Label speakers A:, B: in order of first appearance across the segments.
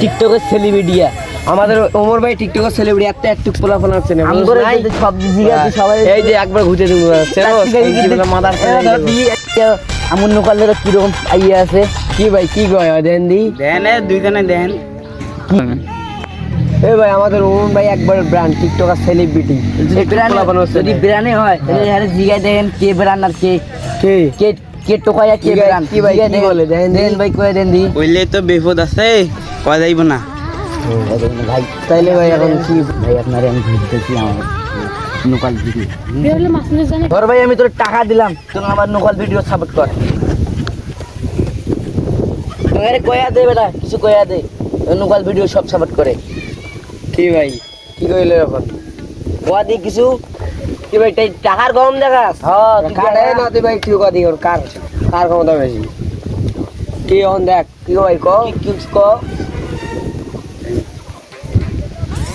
A: টিকটকের সেলিব্রিটিয়া
B: আমাদের ওমর ভাই টিকটক সেলিব্রিটি এত একটু পোলা ফোলা আছে না
A: সব সবাই
B: এই যে একবার ঘুরে দিব মাদার
A: আমন নকালের কীরকম আইয়া আছে?
B: কি ভাই কি কয়? দেন দি।
C: দেন এ দুইজনে দেন।
B: এ ভাই আমাদের ওমর ভাই একবার ব্র্যান্ড টিকটকার সেলিব্রিটি
A: যদি যদি ব্রানে হয় তাহলে জিগাই দেখেন কে ব্রান আর কে
B: কে?
A: কে কে টোকাইয়া কে ব্রান
B: কি ভাই, কি বলে? দেখেন
A: দেন ভাই কয়ে দেন দি।
C: কইলে তো বিপদ আছে কয় যাইব না।
A: ভাই
B: তাইলে ভাই এখন কি
A: ভাই আপনারে আমি ঘুরতেছি আমার নোকাল ভিডিও ধর ভাই আমি তোর টাকা দিলাম তুই আমার নোকাল ভিডিও সাপোর্ট কর। আরে কয়া দে বেটা কিছু কয়া দে। নোকাল ভিডিও সব সাপোর্ট করে।
B: কি ভাই? কি কইলে এখন?
A: কয়া দি কিছু?
B: কি ভাই তাই টাকার কম দেখাস?
A: হ্যাঁ কয়া
B: না তুই ভাই তুই কদি কর কার? কার ক্ষমতা বেশি? কি অন দেখ? কি ভাই ক?
A: কি ক?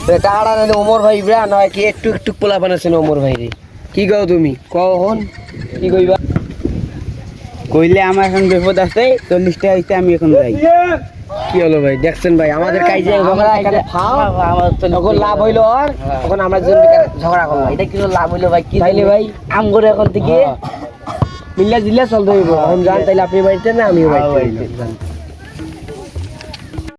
B: টাকাটা না ওমর ভাই ব্র্যান্ড হয় কি একটু একটু পোলা বানাচ্ছেন ওমর ভাই রে। কি কও তুমি? কও হন কি কইবা?
C: কইলে আমার এখন বিপদ আছে চল্লিশ টাকা হইতে আমি এখন যাই।
B: কি হলো ভাই? দেখছেন ভাই আমাদের কাজে আমরা এখানে ফাও।
A: আমার
B: তখন লাভ হইল আর তখন আমরা ঝগড়া করলাম।
A: এটা কি লাভ হইল ভাই? কি
B: তাইলে ভাই
A: আম করে এখন থেকে
B: মিল্লা জিল্লা চলতে হইব। এখন যান তাইলে আপনি বাড়িতে না আমি বাড়িতে
A: বাড়িতে।